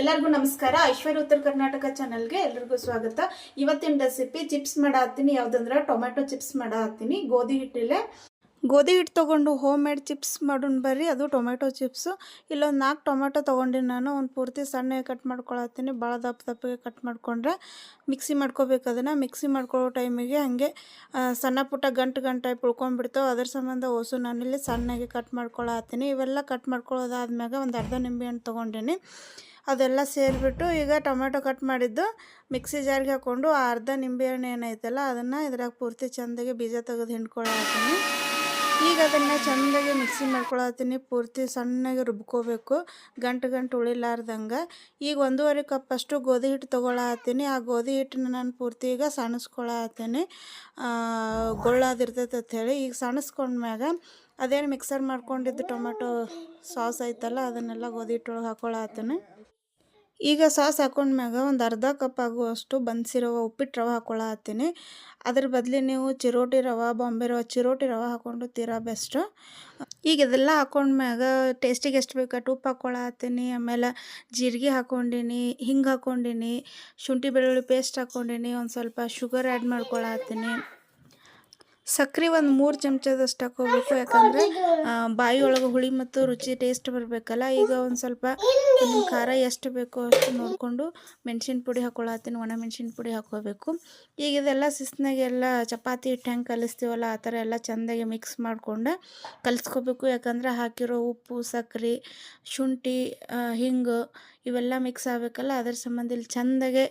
ಎಲ್ಲರಿಗೂ ನಮಸ್ಕಾರ. ಐಶ್ವರ್ಯ ಉತ್ತರ ಕರ್ನಾಟಕ ಚಾನಲ್ಗೆ ಎಲ್ರಿಗೂ ಸ್ವಾಗತ. ಇವತ್ತಿನ ರೆಸಿಪಿ ಚಿಪ್ಸ್ ಮಾಡತ್ತೀನಿ ಯಾವುದಂದ್ರೆ ಟೊಮೆಟೊ ಚಿಪ್ಸ್ ಮಾಡಾತೀನಿ ಗೋಧಿ ಹಿಟ್ಟಿಲೆ ಗೋಧಿ ಹಿಟ್ಟು ತೊಗೊಂಡು ಹೋಮ್ ಮೇಡ್ ಚಿಪ್ಸ್ ಮಾಡೋಣ ಬರ್ರಿ. ಅದು ಟೊಮೆಟೊ ಚಿಪ್ಸು ಇಲ್ಲೊಂದು ನಾಲ್ಕು ಟೊಮೆಟೊ ತೊಗೊಂಡಿನಿ ನಾನು. ಒಂದು ಪೂರ್ತಿ ಸಣ್ಣಗೆ ಕಟ್ ಮಾಡ್ಕೊಳತ್ತೀನಿ ಭಾಳ ದಪ್ಪ ದಪ್ಪಗೆ ಕಟ್ ಮಾಡಿಕೊಂಡ್ರೆ ಮಿಕ್ಸಿ ಮಾಡ್ಕೋಬೇಕು ಅದನ್ನು. ಮಿಕ್ಸಿ ಮಾಡ್ಕೊಳ್ಳೋ ಟೈಮಿಗೆ ಹಾಗೆ ಸಣ್ಣ ಪುಟ್ಟ ಗಂಟು ಗಂಟಾಗಿ ಉಳ್ಕೊಂಡ್ಬಿಡ್ತಾವೆ ಅದ್ರ ಸಂಬಂಧ ಹೊಸು ನಾನಿಲ್ಲಿ ಸಣ್ಣಗೆ ಕಟ್ ಮಾಡ್ಕೊಳತ್ತೀನಿ ಇವೆಲ್ಲ ಕಟ್ ಮಾಡ್ಕೊಳ್ಳೋದಾದ್ಮ್ಯಾಗ ಒಂದು ಅರ್ಧ ನಿಂಬೆ ಹಣ್ಣು ತೊಗೊಂಡಿನಿ. ಅದೆಲ್ಲ ಸೇರಿಬಿಟ್ಟು ಈಗ ಟೊಮೆಟೊ ಕಟ್ ಮಾಡಿದ್ದು ಮಿಕ್ಸಿ ಜಾರಿಗೆ ಹಾಕ್ಕೊಂಡು ಆ ಅರ್ಧ ನಿಂಬೆಹಣ್ಣು ಏನೈತಲ್ಲ ಅದನ್ನು ಇದ್ರಾಗ ಪೂರ್ತಿ ಚೆಂದಾಗಿ ಬೀಜ ತೆಗೆದು ಹಿಂಡ್ಕೊಳತ್ತೀನಿ. ಈಗ ಅದನ್ನು ಚೆಂದಾಗಿ ಮಿಕ್ಸಿ ಮಾಡ್ಕೊಳತ್ತೀನಿ, ಪೂರ್ತಿ ಸಣ್ಣಗೆ ರುಬ್ಕೋಬೇಕು, ಗಂಟು ಗಂಟು ಉಳಿಲಾರ್ದಂಗೆ. ಈಗ ಒಂದೂವರೆ ಕಪ್ ಅಷ್ಟು ಗೋಧಿ ಹಿಟ್ಟು ತೊಗೊಳತ್ತೀನಿ. ಆ ಗೋಧಿ ಹಿಟ್ಟನ್ನ ನಾನು ಪೂರ್ತಿ ಈಗ ಸಣಸ್ಕೊಳತ್ತೀನಿ. ಗೊಳ್ಳಾದಿರ್ತೈತೆ ಹೇಳಿ ಈಗ ಸಣಸ್ಕೊಂಡ್ಮ್ಯಾಗ ಅದೇನು ಮಿಕ್ಸರ್ ಮಾಡ್ಕೊಂಡಿದ್ದು ಟೊಮೆಟೊ ಸಾಸ್ ಐತಲ್ಲ, ಅದನ್ನೆಲ್ಲ ಗೋಧಿ ಹಿಟ್ಟೊಳಗೆ ಹಾಕೊಳ್ಳತ್ತೇನೆ. ಈಗ ಸಾಸ್ ಹಾಕೊಂಡ್ಮ್ಯಾಗ ಒಂದು ಅರ್ಧ ಕಪ್ ಆಗುವಷ್ಟು ಬನ್ಸಿ ರವೆ ಉಪ್ಪಿಟ್ಟು ರವೆ ಹಾಕೊಳ್ಳತ್ತೀನಿ. ಅದ್ರ ಬದಲಿ ನೀವು ಚಿರೋಟಿ ರವೆ, ಬಾಂಬೆ ರವೆ, ಚಿರೋಟಿ ರವೆ ಹಾಕ್ಕೊಂಡು ತೀರಾ ಬೆಸ್ಟು. ಈಗ ಇದೆಲ್ಲ ಹಾಕೊಂಡ್ಮ್ಯಾಗ ಟೇಸ್ಟಿಗೆ ಎಷ್ಟು ಬೇಕು ಉಪ್ಪು ಹಾಕ್ಕೊಳತ್ತೀನಿ ಆಮೇಲೆ ಜೀರಿಗೆ ಹಾಕ್ಕೊಂಡಿನಿ ಹಿಂಗೆ ಹಾಕೊಂಡಿನಿ, ಶುಂಠಿ ಬೆಳ್ಳುಳ್ಳಿ ಪೇಸ್ಟ್ ಹಾಕ್ಕೊಂಡಿನಿ ಒಂದು ಸ್ವಲ್ಪ ಶುಗರ್ ಆ್ಯಡ್ ಮಾಡ್ಕೊಳತ್ತೀನಿ ಸಕ್ರೆ ಒಂದು ಮೂರು ಚಮಚದಷ್ಟು ಹಾಕೋಬೇಕು ಯಾಕಂದರೆ ಬಾಯಿಯೊಳಗೆ ಹುಳಿ ಮತ್ತು ರುಚಿ ಟೇಸ್ಟ್ ಬರಬೇಕಲ್ಲ. ಈಗ ಒಂದು ಸ್ವಲ್ಪ ಖಾರ ಎಷ್ಟು ಬೇಕೋ ಅಷ್ಟು ನೋಡಿಕೊಂಡು ಮೆಣಸಿನ ಪುಡಿ ಹಾಕೊಳತ್ತೀನಿ, ಒಣ ಮೆಣಸಿನ ಪುಡಿ ಹಾಕೋಬೇಕು. ಈಗ ಇದೆಲ್ಲ ಸಿಸ್ನಾಗೆಲ್ಲ ಚಪಾತಿ ಹಿಟ್ಟು ಹೆಂಗೆ ಕಲಿಸ್ತೀವಲ್ಲ, ಆ ಥರ ಎಲ್ಲ ಚೆಂದಾಗಿ ಮಿಕ್ಸ್ ಮಾಡಿಕೊಂಡು ಕಲಿಸ್ಕೋಬೇಕು. ಯಾಕಂದರೆ ಹಾಕಿರೋ ಉಪ್ಪು ಸಕ್ಕರೆ ಶುಂಠಿ ಹಿಂಗು ಇವೆಲ್ಲ ಮಿಕ್ಸ್ ಆಗಬೇಕಲ್ಲ. ಅದ್ರ ಸಂಬಂಧ ಇಲ್ಲಿ ಚೆಂದಾಗೆ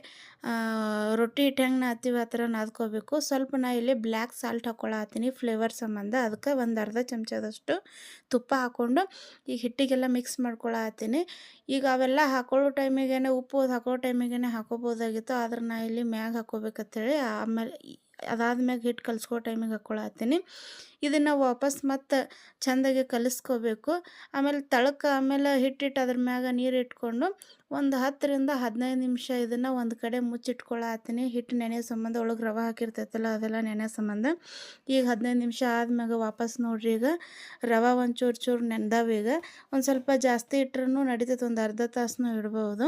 ರೊಟ್ಟಿ ಹಿಟ್ಟು ಹೆಂಗೆ ನಾದ್ತೀವಿ ಆ ಥರ ನಾದ್ಕೋಬೇಕು. ಸ್ವಲ್ಪ ನಾ ಇಲ್ಲಿ ಬ್ಲ್ಯಾಕ್ ಸಾಲ್ಟ್ ಹಾಕ್ಕೊಳತ್ತೀನಿ ಫ್ಲೇವರ್ ಸಂಬಂಧ. ಅದಕ್ಕೆ ಒಂದು ಅರ್ಧ ಚಮಚದಷ್ಟು ತುಪ್ಪ ಹಾಕ್ಕೊಂಡು ಈಗ ಹಿಟ್ಟಿಗೆಲ್ಲ ಮಿಕ್ಸ್ ಮಾಡ್ಕೊಳತ್ತೀನಿ. ಈಗ ಅವೆಲ್ಲ ಹಾಕೊಳ್ಳೋ ಟೈಮಿಗೆ ಉಪ್ಪು ಹಾಕೋ ಟೈಮಿಗೇನೆ ಹಾಕೋಬೋದಾಗಿತ್ತು ಆದ್ರೆ ನಾ ಇಲ್ಲಿ ಮ್ಯಾಗ ಹಾಕೋಬೇಕಂತೇಳಿ ಆಮೇಲೆ ಅದಾದ್ಮ್ಯಾಗ ಹಿಟ್ಟು ಕಲಿಸ್ಕೋ ಟೈಮಿಗೆ ಹಾಕ್ಕೊಳತ್ತೀನಿ. ಇದನ್ನು ವಾಪಸ್ ಮತ್ತೆ ಚೆಂದಾಗಿ ಕಲಿಸ್ಕೋಬೇಕು. ಆಮೇಲೆ ತಳಕ್ಕೆ ಆಮೇಲೆ ಹಿಟ್ಟಿಟ್ಟು ಅದ್ರ ಮ್ಯಾಗ ನೀರು ಇಟ್ಕೊಂಡು ಒಂದು ಹತ್ತರಿಂದ ಹದಿನೈದು ನಿಮಿಷ ಇದನ್ನು ಒಂದು ಕಡೆ ಮುಚ್ಚಿಟ್ಕೊಳತ್ತೀನಿ. ಹಿಟ್ಟು ನೆನೆ ಸಂಬಂಧ ಒಳಗೆ ರವೆ ಹಾಕಿರ್ತೈತಲ್ಲ ಅದೆಲ್ಲ ನೆನೆ ಸಂಬಂಧ. ಈಗ ಹದಿನೈದು ನಿಮಿಷ ಆದ್ಮ್ಯಾಗ ವಾಪಸ್ ನೋಡ್ರಿ ಈಗ ರವೆ ಒಂಚೂರು ಚೂರು ಚೂರು ಒಂದು ಸ್ವಲ್ಪ ಜಾಸ್ತಿ ಇಟ್ರೂ ನಡೀತೈತೆ, ಒಂದು ಅರ್ಧ ತಾಸು ಇಡ್ಬೋದು.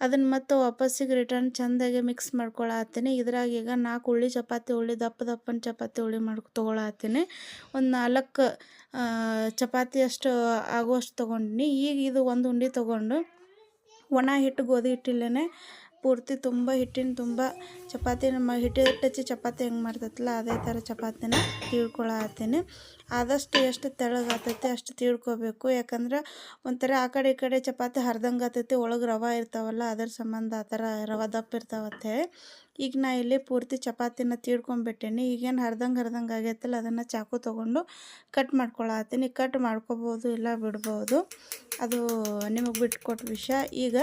ಅದನ್ನು ಮತ್ತೆ ವಾಪಸ್ಸಿಗೆ ರಿಟರ್ನ್ ಚೆಂದಾಗಿ ಮಿಕ್ಸ್ ಮಾಡ್ಕೊಳತ್ತೀನಿ. ಇದ್ರಾಗ ಈಗ ನಾಲ್ಕು ಉಳ್ಳಿ ಚಪಾತಿ ಉಳ್ಳಿ ದಪ್ಪ ದಪ್ಪನ ಚಪಾತಿ ಹುಳಿ ಮಾಡಿ ತೊಗೊಳತ್ತೀನಿ. ಒಂದು ನಾಲ್ಕು ಚಪಾತಿ ಅಷ್ಟು ಆಗುವಷ್ಟು ತೊಗೊಂಡಿನಿ. ಈಗ ಇದು ಒಂದು ಉಂಡೆ ತೊಗೊಂಡು ಒಣ ಹಿಟ್ಟು ಗೋಧಿ ಹಿಟ್ಟಿಲ್ಲೇ ಪೂರ್ತಿ ತುಂಬ ಹಿಟ್ಟಿನ ತುಂಬ ಚಪಾತಿ, ನಮ್ಮ ಹಿಟ್ಟು ಹಚ್ಚಿ ಚಪಾತಿ ಹೆಂಗೆ ಮಾಡ್ತೈತಲ್ಲ, ಅದೇ ಥರ ಚಪಾತಿನ ತೀಡ್ಕೊಳತ್ತೀನಿ ಆದಷ್ಟು ಎಷ್ಟು ತೆಳಗಾತೈತಿ ಅಷ್ಟು ತೀಳ್ಕೊಬೇಕು. ಯಾಕಂದ್ರೆ ಒಂಥರ ಆ ಕಡೆ ಈ ಕಡೆ ಚಪಾತಿ ಹರಿದಂಗೆ ಆತೈತಿ ಒಳಗೆ ರವೆ ಇರ್ತಾವಲ್ಲ, ಅದ್ರ ಸಂಬಂಧ ಆ ಥರ ರವೆ ದಪ್ಪ ಇರ್ತಾವತ್ತೇಳಿ ಈಗ ನಾ ಇಲ್ಲಿ ಪೂರ್ತಿ ಚಪಾತಿನ ತೀಡ್ಕೊಂಡ್ಬಿಟ್ಟೇನಿ ಈಗೇನು ಹರ್ದಂಗೆ ಹರ್ದಂಗೆ ಆಗೈತಲ್ಲ, ಅದನ್ನು ಚಾಕು ತೊಗೊಂಡು ಕಟ್ ಮಾಡ್ಕೊಳತ್ತೀನಿ. ಕಟ್ ಮಾಡ್ಕೋಬೋದು ಇಲ್ಲ ಬಿಡ್ಬೋದು. ಅದು ನಿಮಗೆ ಬಿಟ್ಕೊಟ್ಟ ವಿಷಯ. ಈಗ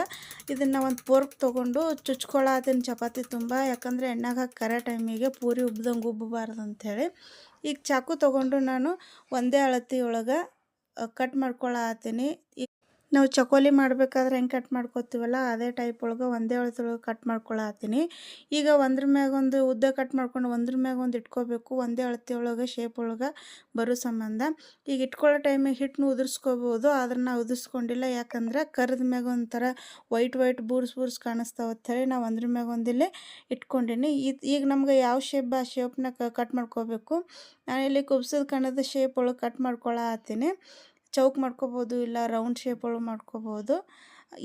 ಇದನ್ನು ಒಂದು ಪೋರ್ಕ್ ತೊಗೊಂಡು ಚುಚ್ಕೊಳತ್ತೀನಿ ಚಪಾತಿ ತುಂಬ. ಯಾಕಂದರೆ ಎಣ್ಣೆಗೆ ಹಾಕಿ ಕರೆ ಟೈಮಿಗೆ ಪೂರಿ ಉಬ್ದಂಗೆ ಉಬ್ಬಬಾರ್ದು ಅಂಥೇಳಿ ಈಗ ಚಾಕು ತೊಗೊಂಡು ನಾನು ಒಂದೇ ಅಳತಿ ಒಳಗೆ ಕಟ್ ಮಾಡ್ಕೊಳತ್ತೀನಿ. ಈಗ ನಾವು ಚಕೋಲಿ ಮಾಡಬೇಕಾದ್ರೆ ಹೆಂಗೆ ಕಟ್ ಮಾಡ್ಕೊತೀವಲ್ಲ, ಅದೇ ಟೈಪ್ ಒಳಗೆ ಒಂದೇ ಒಳಗೆ ಕಟ್ ಮಾಡ್ಕೊಳತ್ತೀನಿ. ಈಗ ಒಂದ್ರ ಮ್ಯಾಗೊಂದು ಉದ್ದ ಕಟ್ ಮಾಡ್ಕೊಂಡು ಒಂದ್ರ ಮ್ಯಾಗ ಒಂದು ಇಟ್ಕೋಬೇಕು, ಒಂದೇ ಅಳತೆ ಒಳಗೆ ಶೇಪ್ ಒಳಗೆ ಬರೋ ಸಂಬಂಧ. ಈಗ ಇಟ್ಕೊಳ್ಳೋ ಟೈಮಿಗೆ ಹಿಟ್ಟನ್ನು ಉದುರಿಸ್ಕೋಬೋದು ಆದ್ರೆ ನಾವು ಉದುರಿಸ್ಕೊಂಡಿಲ್ಲ. ಯಾಕಂದ್ರೆ ಕರ್ದ ಮ್ಯಾಗ ಒಂಥರ ವೈಟ್ ವೈಟ್ ಬೂರ್ಸ್ ಬೂರ್ಸ್ ಕಾಣಿಸ್ತಾವ ಹೇಳಿ ನಾವು ಒಂದ್ರ ಮ್ಯಾಗ ಒಂದಿಲ್ಲೇ ಇಟ್ಕೊಂಡೀನಿ ಈಗ ನಮ್ಗೆ ಯಾವ ಶೇಪ್ ಆ ಶೇಪ್ನ ಕಟ್ ಮಾಡ್ಕೋಬೇಕು, ನಾನು ಇಲ್ಲಿ ಕುಬ್ಸದ ಕಣದ ಶೇಪ್ ಒಳಗೆ ಕಟ್ ಮಾಡ್ಕೊಳತ್ತೀನಿ. ಚೌಕ್ ಮಾಡ್ಕೋಬೋದು ಇಲ್ಲ ರೌಂಡ್ ಶೇಪ್ ಒಳಗೆ ಮಾಡ್ಕೋಬೋದು.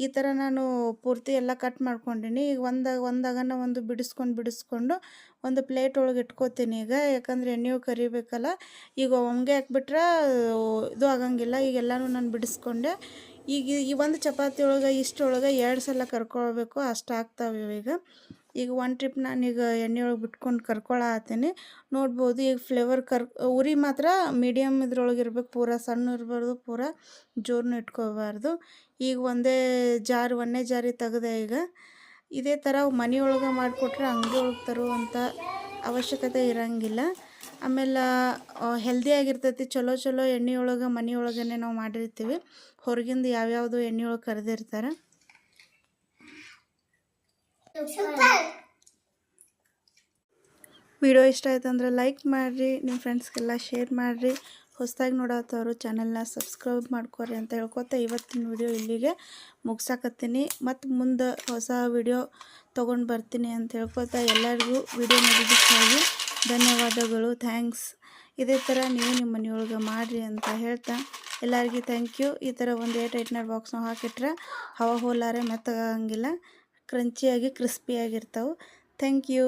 ಈ ಥರ ನಾನು ಪೂರ್ತಿ ಎಲ್ಲ ಕಟ್ ಮಾಡ್ಕೊಂಡೀನಿ. ಈಗ ಒಂದಾಗ ಒಂದಾಗನ ಒಂದು ಬಿಡಿಸ್ಕೊಂಡು ಬಿಡಿಸ್ಕೊಂಡು ಒಂದು ಪ್ಲೇಟ್ ಒಳಗೆ ಇಟ್ಕೋತೀನಿ ಈಗ. ಯಾಕಂದರೆ ಎಣ್ಣೆಯು ಕರಿಬೇಕಲ್ಲ. ಈಗ ಒಮ್ಗೆ ಹಾಕ್ಬಿಟ್ರೆ ಇದು ಆಗಂಗಿಲ್ಲ. ಈಗ ಎಲ್ಲನೂ ನಾನು ಬಿಡಿಸ್ಕೊಂಡೆ. ಈಗ ಈ ಒಂದು ಚಪಾತಿ ಒಳಗೆ ಇಷ್ಟೊಳಗೆ ಎರಡು ಸಲ ಕರ್ಕೊಳ್ಬೇಕು. ಅಷ್ಟು ಆಗ್ತಾವೆ ಈಗ. ಈಗ ಒನ್ ಟ್ರಿಪ್ ನಾನೀಗ ಎಣ್ಣೆ ಒಳಗೆ ಬಿಟ್ಕೊಂಡು ಕರ್ಕೊಳತ್ತೀನಿ ನೋಡ್ಬೋದು ಈಗ ಫ್ಲೇವರ್ ಕರ್, ಉರಿ ಮಾತ್ರ ಮೀಡಿಯಮ್ ಇದ್ರೊಳಗೆ ಇರ್ಬೇಕು, ಪೂರ ಸಣ್ಣ ಇರಬಾರ್ದು, ಪೂರ ಜೋರನ್ನು ಇಟ್ಕೋಬಾರ್ದು. ಈಗ ಒಂದೇ ಜಾರು, ಒಂದೇ ಜಾರಿ ತೆಗೆದೆ ಈಗ. ಇದೇ ಥರ ಮನೆಯೊಳಗೆ ಮಾಡಿಕೊಟ್ರೆ ಅಂಗಡಿ ಒಳಗೆ ತರುವಂಥ ಅವಶ್ಯಕತೆ ಇರೋಂಗಿಲ್ಲ. ಆಮೇಲೆ ಹೆಲ್ದಿ ಆಗಿರ್ತೈತಿ, ಚಲೋ ಚಲೋ ಎಣ್ಣೆ ಒಳಗೆ ಮನೆಯೊಳಗೇ ನಾವು ಮಾಡಿರ್ತೀವಿ. ಹೊರಗಿಂದ ಯಾವ್ಯಾವುದು ಎಣ್ಣೆ ಒಳಗೆ ಕರೆದಿರ್ತಾರೆ. ವಿಡಿಯೋ ಇಷ್ಟ ಆಯ್ತು ಅಂದ್ರೆ ಲೈಕ್ ಮಾಡಿರಿ ನಿಮ್ಮ ಫ್ರೆಂಡ್ಸ್ಗೆಲ್ಲ ಶೇರ್ ಮಾಡಿರಿ. ಹೊಸದಾಗಿ ನೋಡೋತ್ತವರು ಚಾನೆಲ್ನ ಸಬ್ಸ್ಕ್ರೈಬ್ ಮಾಡ್ಕೊರಿ ಅಂತ ಹೇಳ್ಕೊತ ಇವತ್ತಿನ ವಿಡಿಯೋ ಇಲ್ಲಿಗೆ ಮುಗ್ಸಾಕತ್ತೀನಿ. ಮತ್ತು ಮುಂದೆ ಹೊಸ ವಿಡಿಯೋ ತೊಗೊಂಡು ಬರ್ತೀನಿ ಅಂತ ಹೇಳ್ಕೊತ ಎಲ್ಲರಿಗೂ ವಿಡಿಯೋ ನೋಡಿದ್ದಕ್ಕಾಗಿ ಧನ್ಯವಾದಗಳು ಥ್ಯಾಂಕ್ಸ್ ಇದೇ ಥರ ನೀವು ನಿಮ್ಮ ಮನೆಯೊಳಗೆ ಮಾಡಿರಿ ಅಂತ ಹೇಳ್ತಾ ಎಲ್ಲರಿಗೂ ಥ್ಯಾಂಕ್ ಯು ಈ ಥರ ಒಂದು ಏಟ್ ಏಟ್ನರ್ ಬಾಕ್ಸ್ನ ಹಾಕಿಟ್ರೆ ಹವಾ ಹೋಲಾರೆ ಮೆತ್ತಗಾಗಂಗಿಲ್ಲ. ಕ್ರಂಚಿಯಾಗಿ ಕ್ರಿಸ್ಪಿಯಾಗಿರ್ತವೆ ಥ್ಯಾಂಕ್ ಯು.